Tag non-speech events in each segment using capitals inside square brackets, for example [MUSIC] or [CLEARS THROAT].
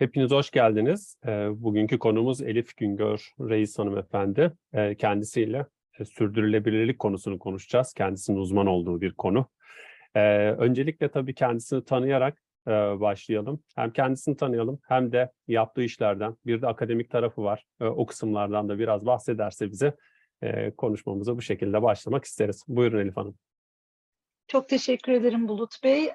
Hepiniz hoş geldiniz. Ee, Bugünkü konumuz Elif Güngör Reis hanımefendi. Ee, Kendisiyle e, sürdürülebilirlik konusunu konuşacağız. Kendisinin uzman olduğu bir konu. Ee, Öncelikle tabii kendisini tanıyarak e, başlayalım. Hem kendisini tanıyalım hem de yaptığı işlerden bir de akademik tarafı var. O kısımlardan da biraz bahsederse bize e, konuşmamıza bu şekilde başlamak isteriz. Buyurun Elif Hanım. Çok teşekkür ederim Bulut Bey.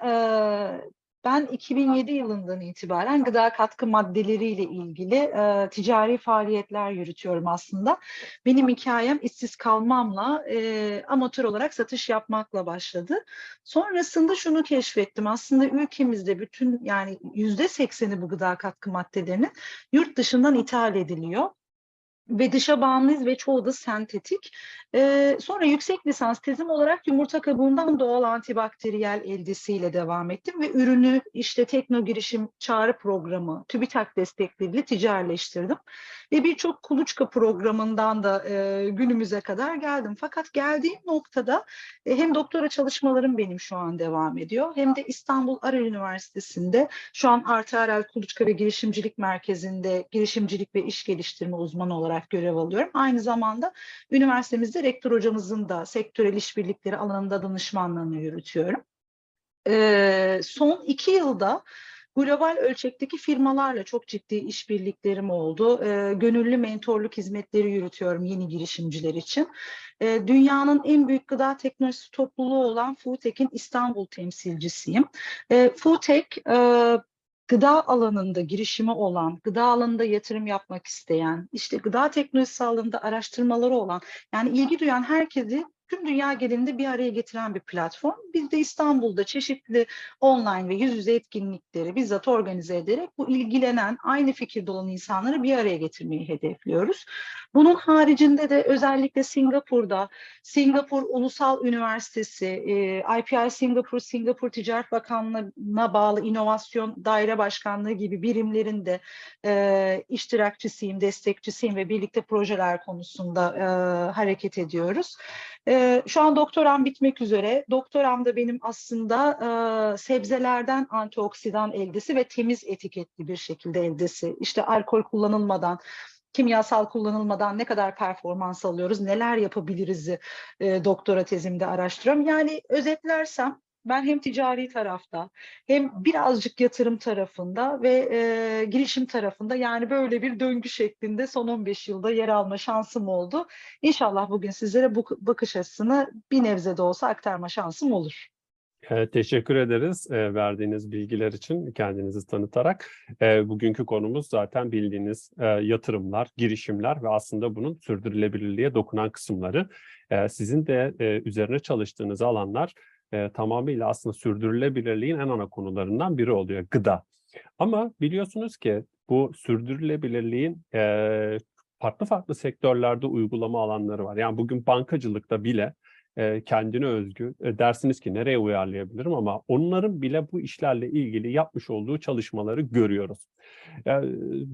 Ben 2007 yılından itibaren gıda katkı maddeleriyle ilgili e, ticari faaliyetler yürütüyorum aslında. Benim hikayem işsiz kalmamla e, amatör olarak satış yapmakla başladı. Sonrasında şunu keşfettim. Aslında ülkemizde bütün yani yüzde sekseni bu gıda katkı maddelerinin yurt dışından ithal ediliyor ve dışa bağımlıyız ve çoğu da sentetik. Ee, sonra yüksek lisans tezim olarak yumurta kabuğundan doğal antibakteriyel eldesiyle devam ettim ve ürünü işte tekno girişim çağrı programı, TÜBİTAK destekleriyle ticarileştirdim. Ve birçok kuluçka programından da e, günümüze kadar geldim. Fakat geldiğim noktada e, hem doktora çalışmalarım benim şu an devam ediyor hem de İstanbul Arel Üniversitesi'nde şu an Artı Arel Kuluçka ve Girişimcilik Merkezi'nde girişimcilik ve iş geliştirme uzmanı olarak görev alıyorum. Aynı zamanda üniversitemizde rektör hocamızın da sektörel işbirlikleri alanında danışmanlığını yürütüyorum. Ee, son iki yılda global ölçekteki firmalarla çok ciddi işbirliklerim oldu. Ee, gönüllü mentorluk hizmetleri yürütüyorum yeni girişimciler için. Ee, dünyanın en büyük gıda teknolojisi topluluğu olan Foodtech'in İstanbul temsilcisiyim. Foodtech e, gıda alanında girişimi olan, gıda alanında yatırım yapmak isteyen, işte gıda teknolojisi alanında araştırmaları olan, yani ilgi duyan herkesi tüm dünya genelinde bir araya getiren bir platform. Biz de İstanbul'da çeşitli online ve yüz yüze etkinlikleri bizzat organize ederek bu ilgilenen, aynı fikirde olan insanları bir araya getirmeyi hedefliyoruz. Bunun haricinde de özellikle Singapur'da, Singapur Ulusal Üniversitesi, e, IPI Singapur, Singapur Ticaret Bakanlığı'na bağlı İnovasyon Daire Başkanlığı gibi birimlerin de e, iştirakçısıyım, destekçisiyim ve birlikte projeler konusunda e, hareket ediyoruz. E, şu an doktoram bitmek üzere. Doktoram da benim aslında e, sebzelerden antioksidan eldesi ve temiz etiketli bir şekilde eldesi. İşte alkol kullanılmadan, kimyasal kullanılmadan ne kadar performans alıyoruz, neler yapabiliriz e, doktora tezimde araştırıyorum. Yani özetlersem ben hem ticari tarafta hem birazcık yatırım tarafında ve e, girişim tarafında yani böyle bir döngü şeklinde son 15 yılda yer alma şansım oldu. İnşallah bugün sizlere bu bakış açısını bir nebze de olsa aktarma şansım olur. Evet, teşekkür ederiz e, verdiğiniz bilgiler için kendinizi tanıtarak. E, bugünkü konumuz zaten bildiğiniz e, yatırımlar, girişimler ve aslında bunun sürdürülebilirliğe dokunan kısımları. E, sizin de e, üzerine çalıştığınız alanlar e, tamamıyla aslında sürdürülebilirliğin en ana konularından biri oluyor, gıda. Ama biliyorsunuz ki bu sürdürülebilirliğin e, farklı farklı sektörlerde uygulama alanları var. Yani bugün bankacılıkta bile e, kendine özgü e, dersiniz ki nereye uyarlayabilirim ama onların bile bu işlerle ilgili yapmış olduğu çalışmaları görüyoruz. Yani,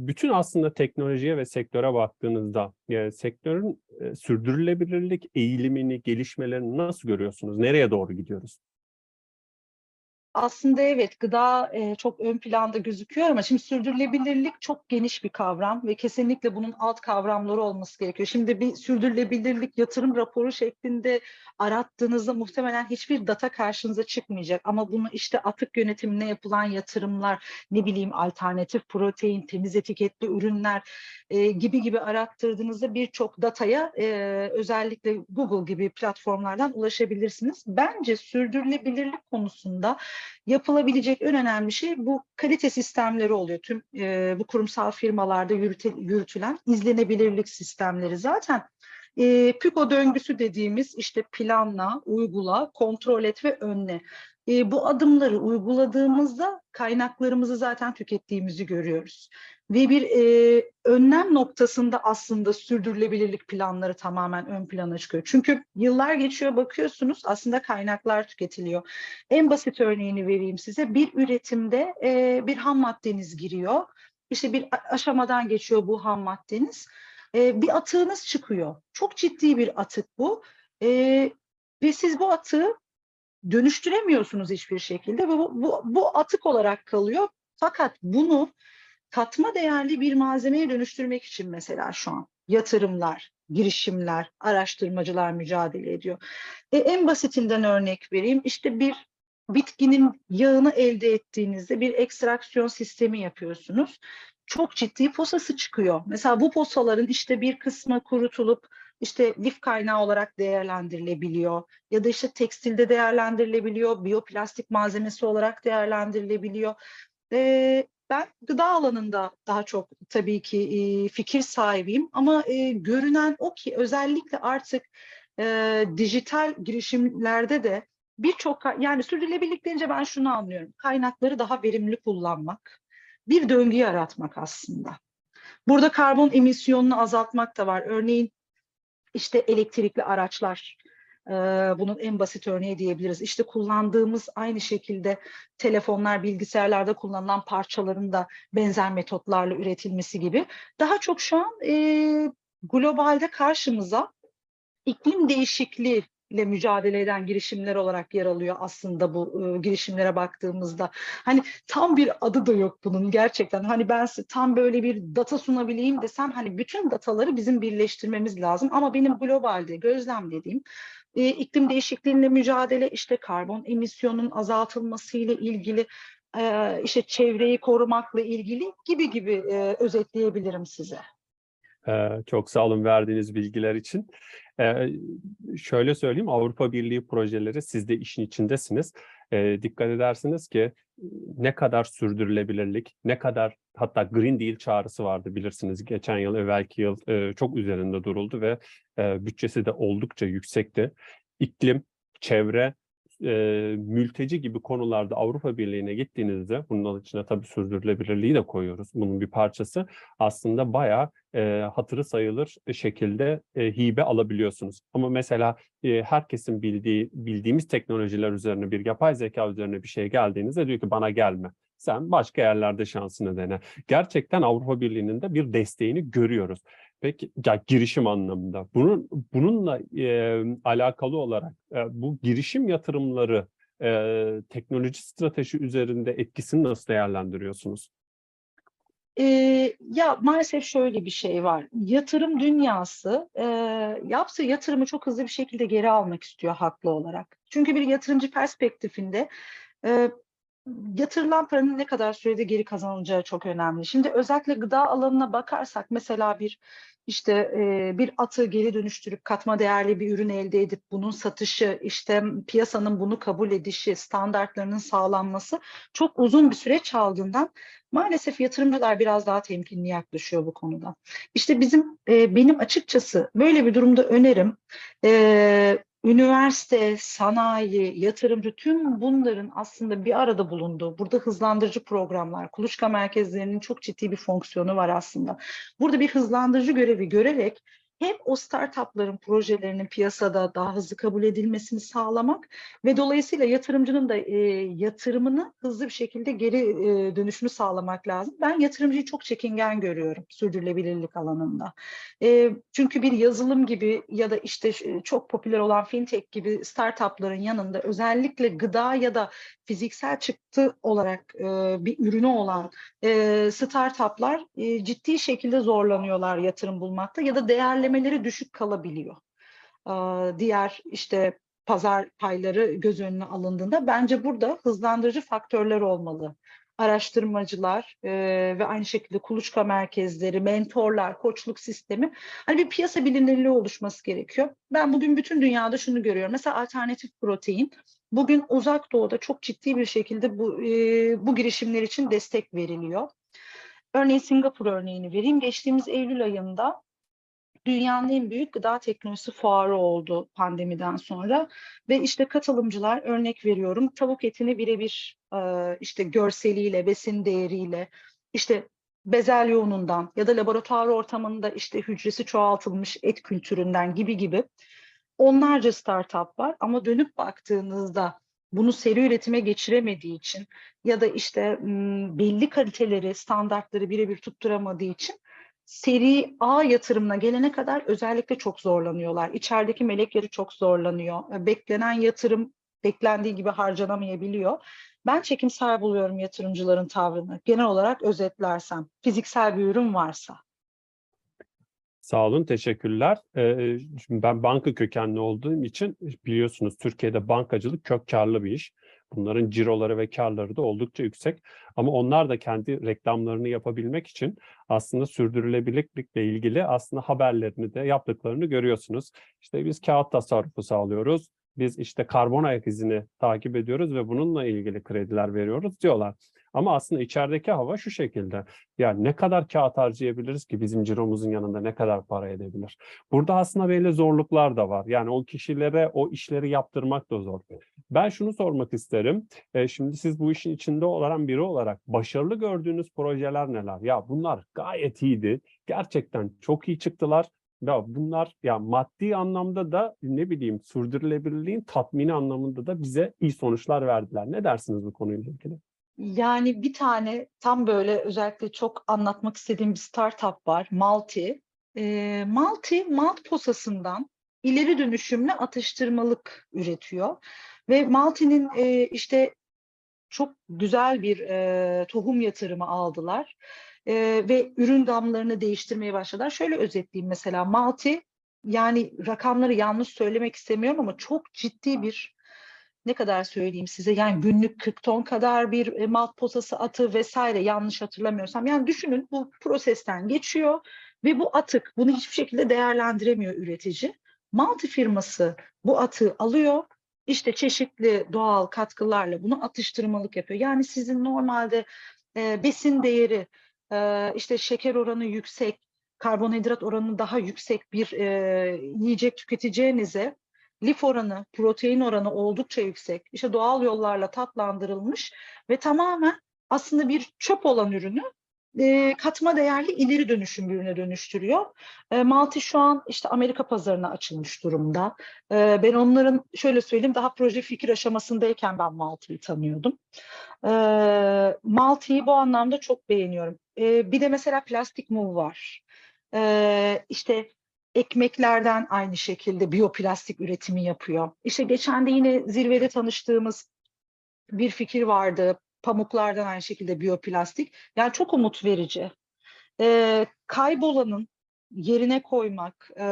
bütün aslında teknolojiye ve sektöre baktığınızda e, sektörün e, sürdürülebilirlik eğilimini, gelişmelerini nasıl görüyorsunuz? Nereye doğru gidiyoruz? Aslında evet gıda e, çok ön planda gözüküyor ama şimdi sürdürülebilirlik çok geniş bir kavram ve kesinlikle bunun alt kavramları olması gerekiyor. Şimdi bir sürdürülebilirlik yatırım raporu şeklinde arattığınızda muhtemelen hiçbir data karşınıza çıkmayacak ama bunu işte atık yönetimine yapılan yatırımlar, ne bileyim alternatif protein, temiz etiketli ürünler e, gibi gibi arattırdığınızda birçok dataya e, özellikle Google gibi platformlardan ulaşabilirsiniz. Bence sürdürülebilirlik konusunda yapılabilecek en önemli şey bu kalite sistemleri oluyor. Tüm e, bu kurumsal firmalarda yürüte, yürütülen izlenebilirlik sistemleri zaten e, PÜKO döngüsü dediğimiz işte planla, uygula, kontrol et ve önle. E, bu adımları uyguladığımızda kaynaklarımızı zaten tükettiğimizi görüyoruz. Ve bir e, önlem noktasında aslında sürdürülebilirlik planları tamamen ön plana çıkıyor. Çünkü yıllar geçiyor bakıyorsunuz aslında kaynaklar tüketiliyor. En basit örneğini vereyim size. Bir üretimde e, bir ham maddeniz giriyor. İşte bir aşamadan geçiyor bu ham maddeniz. E, bir atığınız çıkıyor. Çok ciddi bir atık bu. E, ve siz bu atığı dönüştüremiyorsunuz hiçbir şekilde ve bu, bu, bu atık olarak kalıyor. Fakat bunu katma değerli bir malzemeye dönüştürmek için mesela şu an yatırımlar, girişimler, araştırmacılar mücadele ediyor. E, en basitinden örnek vereyim. İşte bir bitkinin yağını elde ettiğinizde bir ekstraksiyon sistemi yapıyorsunuz. Çok ciddi posası çıkıyor. Mesela bu posaların işte bir kısmı kurutulup işte lif kaynağı olarak değerlendirilebiliyor ya da işte tekstilde değerlendirilebiliyor, biyoplastik malzemesi olarak değerlendirilebiliyor. Ee, ben gıda alanında daha çok tabii ki e, fikir sahibiyim ama e, görünen o ki özellikle artık e, dijital girişimlerde de birçok yani sürdürülebilirlik deyince ben şunu anlıyorum. Kaynakları daha verimli kullanmak, bir döngü yaratmak aslında. Burada karbon emisyonunu azaltmak da var. Örneğin işte elektrikli araçlar e, bunun en basit örneği diyebiliriz. İşte kullandığımız aynı şekilde telefonlar, bilgisayarlarda kullanılan parçaların da benzer metotlarla üretilmesi gibi. Daha çok şu an e, globalde karşımıza iklim değişikliği ile mücadele eden girişimler olarak yer alıyor aslında bu e, girişimlere baktığımızda. Hani tam bir adı da yok bunun gerçekten. Hani ben tam böyle bir data sunabileyim desem hani bütün dataları bizim birleştirmemiz lazım. Ama benim globalde gözlemlediğim e, iklim değişikliğiyle mücadele işte karbon emisyonun azaltılması ile ilgili e, işte çevreyi korumakla ilgili gibi gibi e, özetleyebilirim size. Çok sağ olun verdiğiniz bilgiler için. Şöyle söyleyeyim, Avrupa Birliği projeleri siz de işin içindesiniz. Dikkat edersiniz ki ne kadar sürdürülebilirlik, ne kadar hatta Green Deal çağrısı vardı bilirsiniz. Geçen yıl, evvelki yıl çok üzerinde duruldu ve bütçesi de oldukça yüksekti. İklim, çevre, e, mülteci gibi konularda Avrupa Birliği'ne gittiğinizde, bunun içine tabii sürdürülebilirliği de koyuyoruz, bunun bir parçası. Aslında bayağı e, hatırı sayılır şekilde e, hibe alabiliyorsunuz. Ama mesela e, herkesin bildiği bildiğimiz teknolojiler üzerine bir yapay zeka üzerine bir şey geldiğinizde diyor ki bana gelme. Sen başka yerlerde şansını dene. Gerçekten Avrupa Birliği'nin de bir desteğini görüyoruz. Peki ya girişim anlamında. Bunun bununla e, alakalı olarak e, bu girişim yatırımları e, teknoloji strateji üzerinde etkisini nasıl değerlendiriyorsunuz? E, ya maalesef şöyle bir şey var. Yatırım dünyası e, yaptığı yatırımı çok hızlı bir şekilde geri almak istiyor haklı olarak. Çünkü bir yatırımcı perspektifinde e, yatırılan paranın ne kadar sürede geri kazanılacağı çok önemli. Şimdi özellikle gıda alanına bakarsak mesela bir işte e, bir atı geri dönüştürüp katma değerli bir ürün elde edip bunun satışı, işte piyasanın bunu kabul edişi, standartlarının sağlanması çok uzun bir süreç aldığından maalesef yatırımcılar biraz daha temkinli yaklaşıyor bu konuda. İşte bizim e, benim açıkçası böyle bir durumda önerim e, üniversite, sanayi, yatırımcı tüm bunların aslında bir arada bulunduğu, burada hızlandırıcı programlar, kuluçka merkezlerinin çok ciddi bir fonksiyonu var aslında. Burada bir hızlandırıcı görevi görerek hem o startupların projelerinin piyasada daha hızlı kabul edilmesini sağlamak ve dolayısıyla yatırımcının da e, yatırımını hızlı bir şekilde geri e, dönüşünü sağlamak lazım. Ben yatırımcıyı çok çekingen görüyorum sürdürülebilirlik alanında. E, çünkü bir yazılım gibi ya da işte çok popüler olan fintech gibi startupların yanında özellikle gıda ya da fiziksel çıktı olarak e, bir ürünü olan e, startuplar e, ciddi şekilde zorlanıyorlar yatırım bulmakta ya da değerlemeleri düşük kalabiliyor. Diğer işte pazar payları göz önüne alındığında bence burada hızlandırıcı faktörler olmalı. Araştırmacılar e, ve aynı şekilde kuluçka merkezleri, mentorlar, koçluk sistemi hani bir piyasa bilinirliği oluşması gerekiyor. Ben bugün bütün dünyada şunu görüyorum. Mesela alternatif protein Bugün uzak doğuda çok ciddi bir şekilde bu, e, bu girişimler için destek veriliyor. Örneğin Singapur örneğini vereyim. Geçtiğimiz Eylül ayında dünyanın en büyük gıda teknolojisi fuarı oldu pandemiden sonra. Ve işte katılımcılar örnek veriyorum tavuk etini birebir e, işte görseliyle, besin değeriyle işte bezelye unundan ya da laboratuvar ortamında işte hücresi çoğaltılmış et kültüründen gibi gibi onlarca startup var. Ama dönüp baktığınızda bunu seri üretime geçiremediği için ya da işte belli kaliteleri, standartları birebir tutturamadığı için seri A yatırımına gelene kadar özellikle çok zorlanıyorlar. İçerideki melekleri çok zorlanıyor. Beklenen yatırım beklendiği gibi harcanamayabiliyor. Ben çekimsel buluyorum yatırımcıların tavrını. Genel olarak özetlersem, fiziksel bir ürün varsa. Sağ olun, teşekkürler. Ee, şimdi ben banka kökenli olduğum için biliyorsunuz Türkiye'de bankacılık kök karlı bir iş. Bunların ciroları ve karları da oldukça yüksek. Ama onlar da kendi reklamlarını yapabilmek için aslında sürdürülebilirlikle ilgili aslında haberlerini de yaptıklarını görüyorsunuz. İşte biz kağıt tasarrufu sağlıyoruz. Biz işte karbon ayak izini takip ediyoruz ve bununla ilgili krediler veriyoruz diyorlar. Ama aslında içerideki hava şu şekilde. Yani ne kadar kağıt harcayabiliriz ki bizim ciromuzun yanında ne kadar para edebilir? Burada aslında belli zorluklar da var. Yani o kişilere o işleri yaptırmak da zor. Ben şunu sormak isterim. E, şimdi siz bu işin içinde olan biri olarak başarılı gördüğünüz projeler neler? Ya bunlar gayet iyiydi. Gerçekten çok iyi çıktılar. Ya bunlar ya maddi anlamda da ne bileyim sürdürülebilirliğin tatmini anlamında da bize iyi sonuçlar verdiler. Ne dersiniz bu konuyla ilgili? Yani bir tane tam böyle özellikle çok anlatmak istediğim bir startup var. Malti. Ee, Malti malt posasından ileri dönüşümlü atıştırmalık üretiyor. Ve Malti'nin e, işte çok güzel bir e, tohum yatırımı aldılar. E, ve ürün damlarını değiştirmeye başladılar. Şöyle özetleyeyim mesela Malti yani rakamları yanlış söylemek istemiyorum ama çok ciddi bir ne kadar söyleyeyim size yani günlük 40 ton kadar bir e, malt posası atı vesaire yanlış hatırlamıyorsam yani düşünün bu prosesten geçiyor ve bu atık bunu hiçbir şekilde değerlendiremiyor üretici. Malti firması bu atığı alıyor işte çeşitli doğal katkılarla bunu atıştırmalık yapıyor. Yani sizin normalde e, besin değeri e, işte şeker oranı yüksek karbonhidrat oranı daha yüksek bir e, yiyecek tüketeceğinize lif oranı, protein oranı oldukça yüksek. İşte doğal yollarla tatlandırılmış ve tamamen aslında bir çöp olan ürünü katma değerli ileri dönüşüm ürüne dönüştürüyor. E, Malti şu an işte Amerika pazarına açılmış durumda. Ben onların şöyle söyleyeyim daha proje fikir aşamasındayken ben Malti'yi tanıyordum. Malti'yi bu anlamda çok beğeniyorum. Bir de mesela plastik mum var. E, işte ekmeklerden aynı şekilde biyoplastik üretimi yapıyor. İşte geçen de yine zirvede tanıştığımız bir fikir vardı. Pamuklardan aynı şekilde biyoplastik. Yani çok umut verici. Ee, kaybolanın yerine koymak, e,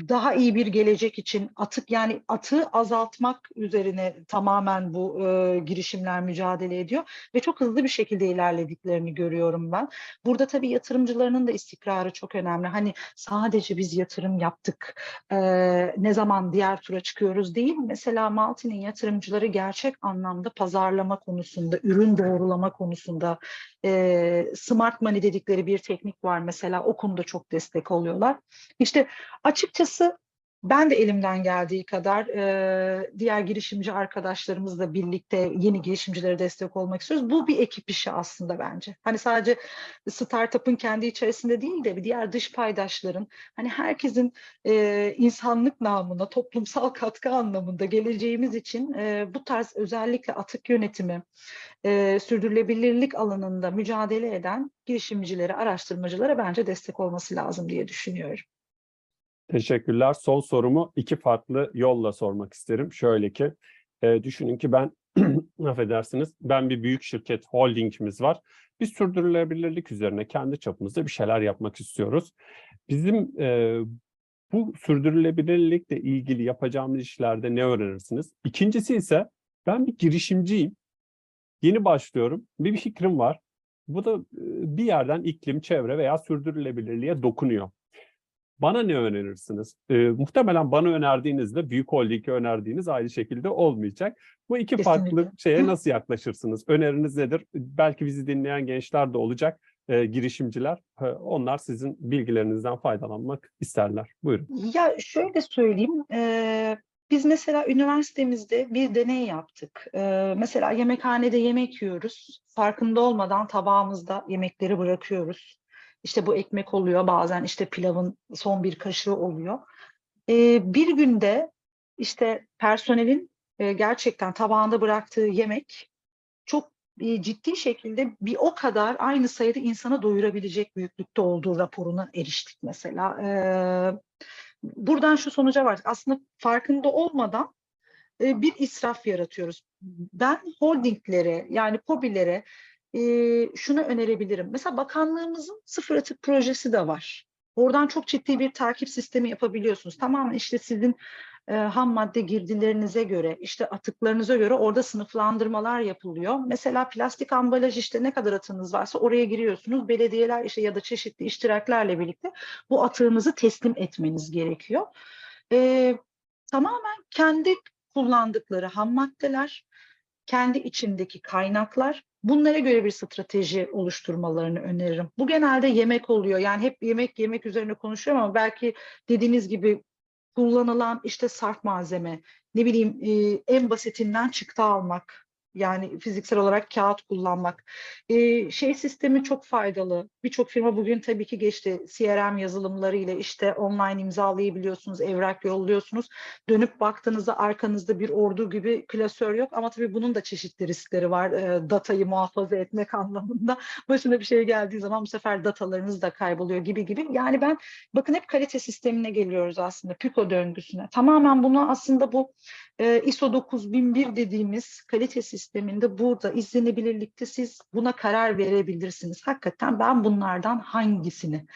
daha iyi bir gelecek için atık yani atığı azaltmak üzerine tamamen bu e, girişimler mücadele ediyor ve çok hızlı bir şekilde ilerlediklerini görüyorum ben. Burada tabii yatırımcılarının da istikrarı çok önemli. Hani sadece biz yatırım yaptık e, ne zaman diğer tura çıkıyoruz değil. Mesela Malti'nin yatırımcıları gerçek anlamda pazarlama konusunda, ürün doğrulama konusunda e, smart money dedikleri bir teknik var mesela o konuda çok destek oluyorlar. İşte açıkçası ben de elimden geldiği kadar e, diğer girişimci arkadaşlarımızla birlikte yeni girişimcilere destek olmak istiyoruz. Bu bir ekip işi aslında bence. Hani sadece startup'ın kendi içerisinde değil de bir diğer dış paydaşların hani herkesin e, insanlık namına toplumsal katkı anlamında geleceğimiz için e, bu tarz özellikle atık yönetimi e, sürdürülebilirlik alanında mücadele eden girişimcilere, araştırmacılara bence destek olması lazım diye düşünüyorum. Teşekkürler. Son sorumu iki farklı yolla sormak isterim. Şöyle ki, e, düşünün ki ben, [CLEARS THROAT] affedersiniz, ben bir büyük şirket, holdingimiz var. Biz sürdürülebilirlik üzerine kendi çapımızda bir şeyler yapmak istiyoruz. Bizim e, bu sürdürülebilirlikle ilgili yapacağımız işlerde ne öğrenirsiniz? İkincisi ise ben bir girişimciyim. Yeni başlıyorum. Bir fikrim var. Bu da e, bir yerden iklim, çevre veya sürdürülebilirliğe dokunuyor. Bana ne önerirsiniz? E, muhtemelen bana önerdiğinizde büyük holding'e önerdiğiniz aynı şekilde olmayacak. Bu iki farklı Kesinlikle. şeye nasıl yaklaşırsınız? Öneriniz nedir? Belki bizi dinleyen gençler de olacak, e, girişimciler. E, onlar sizin bilgilerinizden faydalanmak isterler. Buyurun. Ya şöyle söyleyeyim, e, biz mesela üniversitemizde bir deney yaptık. E, mesela yemekhanede yemek yiyoruz, farkında olmadan tabağımızda yemekleri bırakıyoruz. İşte bu ekmek oluyor, bazen işte pilavın son bir kaşığı oluyor. E, bir günde işte personelin e, gerçekten tabağında bıraktığı yemek çok e, ciddi şekilde bir o kadar aynı sayıda insana doyurabilecek büyüklükte olduğu raporuna eriştik mesela. E, buradan şu sonuca vardık. Aslında farkında olmadan e, bir israf yaratıyoruz. Ben holdinglere yani POBİ'lere e, şunu önerebilirim. Mesela bakanlığımızın sıfır atık projesi de var. Oradan çok ciddi bir takip sistemi yapabiliyorsunuz. Tamamen işte sizin e, ham madde girdilerinize göre, işte atıklarınıza göre orada sınıflandırmalar yapılıyor. Mesela plastik ambalaj işte ne kadar atığınız varsa oraya giriyorsunuz. Belediyeler işte ya da çeşitli iştiraklerle birlikte bu atığınızı teslim etmeniz gerekiyor. E, tamamen kendi kullandıkları ham maddeler, kendi içindeki kaynaklar bunlara göre bir strateji oluşturmalarını öneririm. Bu genelde yemek oluyor. Yani hep yemek yemek üzerine konuşuyorum ama belki dediğiniz gibi kullanılan işte sarf malzeme, ne bileyim e, en basitinden çıktı almak. Yani fiziksel olarak kağıt kullanmak. E, şey sistemi çok faydalı. Birçok firma bugün tabii ki geçti. CRM yazılımları ile işte online imzalayabiliyorsunuz, evrak yolluyorsunuz. Dönüp baktığınızda arkanızda bir ordu gibi klasör yok. Ama tabii bunun da çeşitli riskleri var. E, datayı muhafaza etmek [LAUGHS] anlamında. Başına bir şey geldiği zaman bu sefer datalarınız da kayboluyor gibi gibi. Yani ben bakın hep kalite sistemine geliyoruz aslında. PICO döngüsüne. Tamamen bunu aslında bu e, ISO 9001 dediğimiz kalite sisteminde burada izlenebilirlikte siz buna karar verebilirsiniz. Hakikaten ben bunlardan hangisini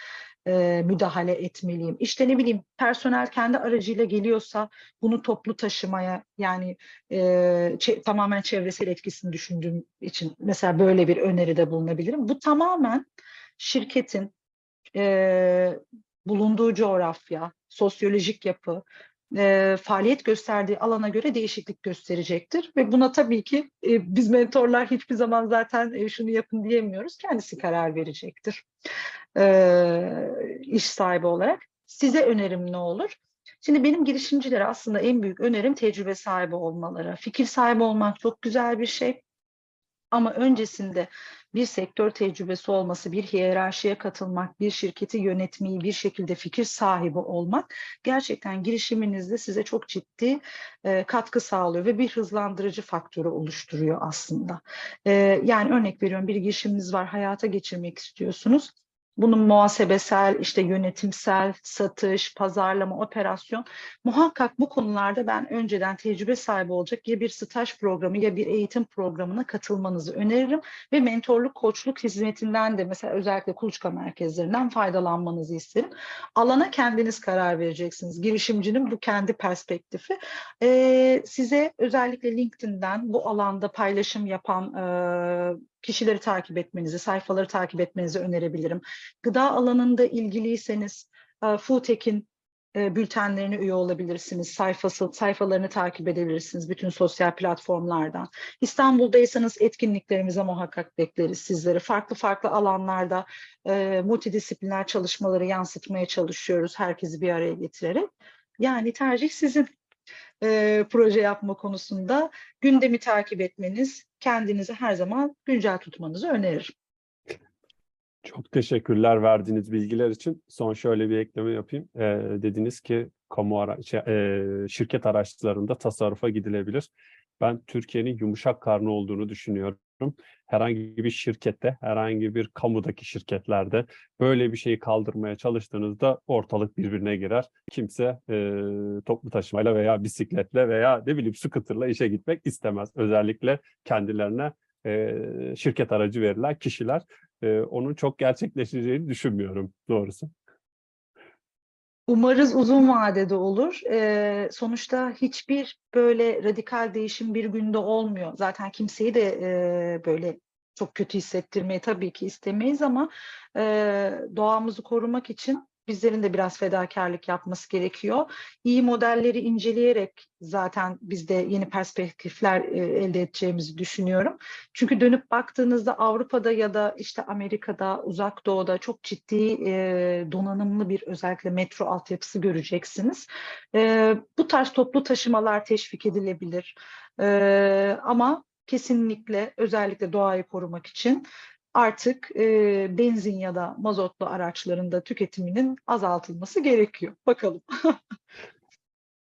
e, müdahale etmeliyim? İşte ne bileyim personel kendi aracıyla geliyorsa bunu toplu taşımaya yani e, tamamen çevresel etkisini düşündüğüm için mesela böyle bir öneride bulunabilirim. Bu tamamen şirketin e, bulunduğu coğrafya, sosyolojik yapı, e, faaliyet gösterdiği alana göre değişiklik gösterecektir. Ve buna tabii ki e, biz mentorlar hiçbir zaman zaten e, şunu yapın diyemiyoruz. Kendisi karar verecektir e, iş sahibi olarak. Size önerim ne olur? Şimdi benim girişimcilere aslında en büyük önerim tecrübe sahibi olmaları. Fikir sahibi olmak çok güzel bir şey. Ama öncesinde bir sektör tecrübesi olması, bir hiyerarşiye katılmak, bir şirketi yönetmeyi, bir şekilde fikir sahibi olmak gerçekten girişiminizde size çok ciddi e, katkı sağlıyor ve bir hızlandırıcı faktörü oluşturuyor aslında. E, yani örnek veriyorum bir girişiminiz var, hayata geçirmek istiyorsunuz. Bunun muhasebesel, işte yönetimsel, satış, pazarlama, operasyon muhakkak bu konularda ben önceden tecrübe sahibi olacak ya bir staj programı ya bir eğitim programına katılmanızı öneririm ve mentorluk, koçluk hizmetinden de mesela özellikle kuluçka merkezlerinden faydalanmanızı isterim. Alana kendiniz karar vereceksiniz. Girişimcinin bu kendi perspektifi. Ee, size özellikle LinkedIn'den bu alanda paylaşım yapan e, kişileri takip etmenizi, sayfaları takip etmenizi önerebilirim. Gıda alanında ilgiliyseniz e, Foodtech'in e, bültenlerine üye olabilirsiniz. Sayfası, sayfalarını takip edebilirsiniz bütün sosyal platformlardan. İstanbul'daysanız etkinliklerimize muhakkak bekleriz sizleri. Farklı farklı alanlarda e, multidisipliner çalışmaları yansıtmaya çalışıyoruz herkesi bir araya getirerek. Yani tercih sizin e, proje yapma konusunda gündemi takip etmeniz, kendinizi her zaman güncel tutmanızı öneririm. Çok teşekkürler verdiğiniz bilgiler için. Son şöyle bir ekleme yapayım. Ee, dediniz ki kamu ara şey, e, şirket araçlarında tasarrufa gidilebilir. Ben Türkiye'nin yumuşak karnı olduğunu düşünüyorum. Herhangi bir şirkette, herhangi bir kamudaki şirketlerde böyle bir şeyi kaldırmaya çalıştığınızda ortalık birbirine girer. Kimse e, toplu taşımayla veya bisikletle veya ne bileyim scooter'la işe gitmek istemez. Özellikle kendilerine e, şirket aracı verilen kişiler e, onun çok gerçekleşeceğini düşünmüyorum doğrusu. Umarız uzun vadede olur. Ee, sonuçta hiçbir böyle radikal değişim bir günde olmuyor. Zaten kimseyi de e, böyle çok kötü hissettirmeyi tabii ki istemeyiz ama e, doğamızı korumak için bizlerin de biraz fedakarlık yapması gerekiyor. İyi modelleri inceleyerek zaten biz de yeni perspektifler e, elde edeceğimizi düşünüyorum. Çünkü dönüp baktığınızda Avrupa'da ya da işte Amerika'da, Uzak Doğu'da çok ciddi e, donanımlı bir özellikle metro altyapısı göreceksiniz. E, bu tarz toplu taşımalar teşvik edilebilir. Ama kesinlikle özellikle doğayı korumak için artık e, benzin ya da mazotlu araçlarında tüketiminin azaltılması gerekiyor. Bakalım. [LAUGHS]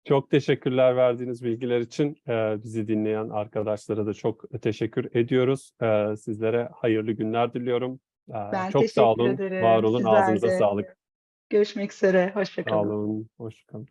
Çok teşekkürler verdiğiniz bilgiler için. Ee, bizi dinleyen arkadaşlara da çok teşekkür ediyoruz. Ee, sizlere hayırlı günler diliyorum. Ee, Ben çok sağ olun, ederim. var olun, Sizler ağzınıza de. sağlık. Görüşmek üzere. Sağ Hoşçakalın. olun, hoşçakalın.